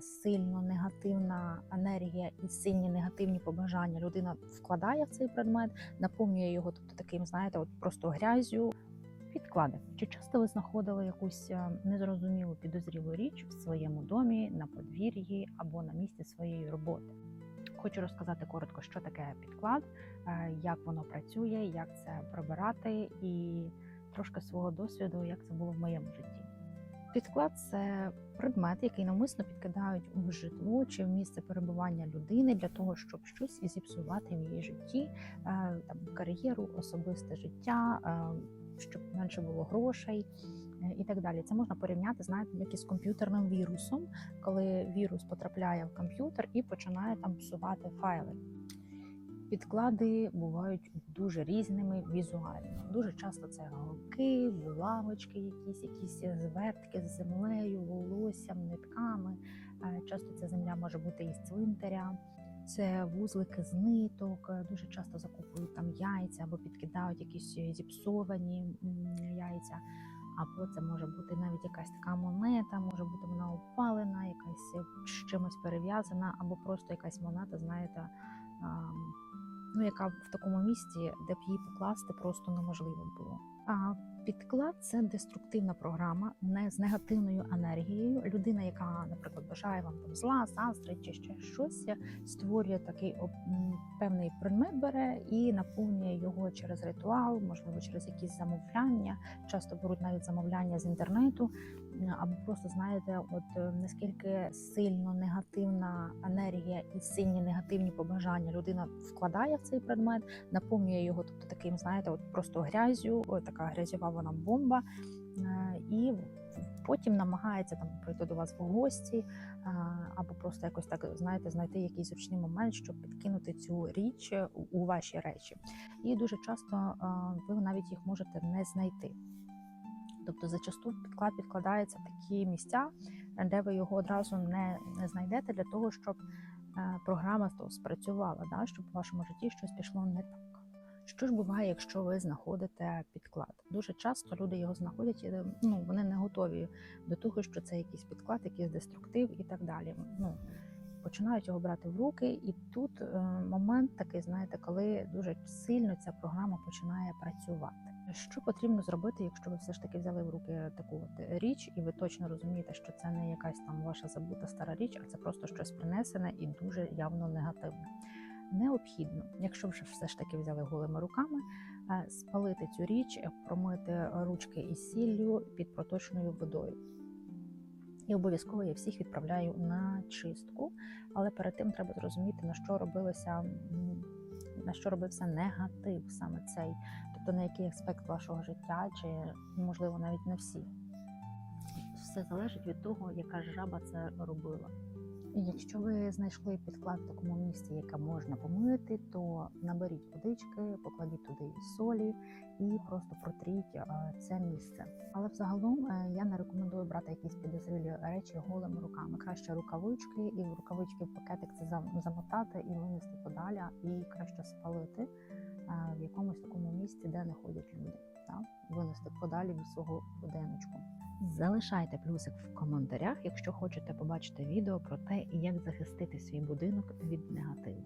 сильно негативна енергія і сильні негативні побажання людина вкладає в цей предмет, наповнює його, тобто таким, знаєте, от просто грязю. Підклади. Чи часто ви знаходили якусь е, незрозумілу підозрілу річ в своєму домі, на подвір'ї або на місці своєї роботи? Хочу розказати коротко, що таке підклад, е, як воно працює, як це прибирати, і трошки свого досвіду, як це було в моєму житті. Підклад це предмет, який навмисно підкидають у житло чи в місце перебування людини для того, щоб щось зіпсувати в її житті, е, там кар'єру, особисте життя, е, щоб менше було грошей е, і так далі. Це можна порівняти, знаєте, як із комп'ютерним вірусом, коли вірус потрапляє в комп'ютер і починає там псувати файли. Підклади бувають дуже різними візуально. Дуже часто це голки, булавочки, якісь, якісь звертки з землею, волоссям, нитками. Е, Часто ця земля може бути із цвинтаря. Це вузлики з ниток. е, Дуже часто закупують там яйця або підкидають якісь зіпсовані яйця. Або це може бути навіть якась така монета, може бути вона опалена, якась чимось перев'язана, або просто якась монета, знаєте, ну, яка в такому місці, де б її покласти просто неможливо було. А підклад це деструктивна програма, не з негативною енергією. Людина, яка, наприклад, бажає вам там зла, заздрить чи ще щось, створює такий певний предмет, бере і наповнює його через ритуал, можливо, через якісь замовляння. Часто беруть навіть замовляння з інтернету, або просто знаєте, от е, наскільки сильно негативна енергія і сильні негативні побажання людина вкладає в цей предмет, наповнює його, тобто таким, знаєте, от просто грязю, така грязьова вона бомба, е, і потім намагається там прийти до вас в гості, е, або просто якось так знаєте, знайти якийсь зручний момент, щоб підкинути цю річ у- у ваші речі. І дуже часто е, ви навіть їх можете не знайти. Тобто зачасту підклад підкладається в такі місця, де ви його одразу не, знайдете для того, щоб е, програма спрацювала, да, щоб у вашому житті щось пішло не так. Що ж буває, якщо ви знаходите підклад? Дуже часто люди його знаходять, і, ну вони не готові до того, що це якийсь підклад, якийсь деструктив і так далі. Ну починають його брати в руки, і тут е, момент такий, знаєте, коли дуже сильно ця програма починає працювати. Що потрібно зробити, якщо ви все ж таки взяли в руки таку от річ, і ви точно розумієте, що це не якась там ваша забута стара річ, а це просто щось принесене і дуже явно негативне. Необхідно, якщо вже все ж таки взяли голими руками, е, спалити цю річ, е, промити ручки із сіллю під проточною водою. І обов'язково я всіх відправляю на чистку, але перед тим треба зрозуміти, на що робилося, на що робився негатив саме цей, тобто на який аспект вашого життя, чи можливо навіть на всі. Все залежить від того, яка жаба це робила. Якщо ви знайшли підклад в такому місці, яке можна помити, то наберіть водички, покладіть туди солі і просто протріть е, це місце. Але взагалом е, я не рекомендую брати якісь підозрілі речі голими руками. Краще рукавички, і в рукавички в пакетик це замотати і винести подалі, і краще спалити е, в якомусь такому місці, де не ходять люди. Винести подалі від свого будиночку. Залишайте плюсик в коментарях, якщо хочете побачити відео про те, як захистити свій будинок від негативу.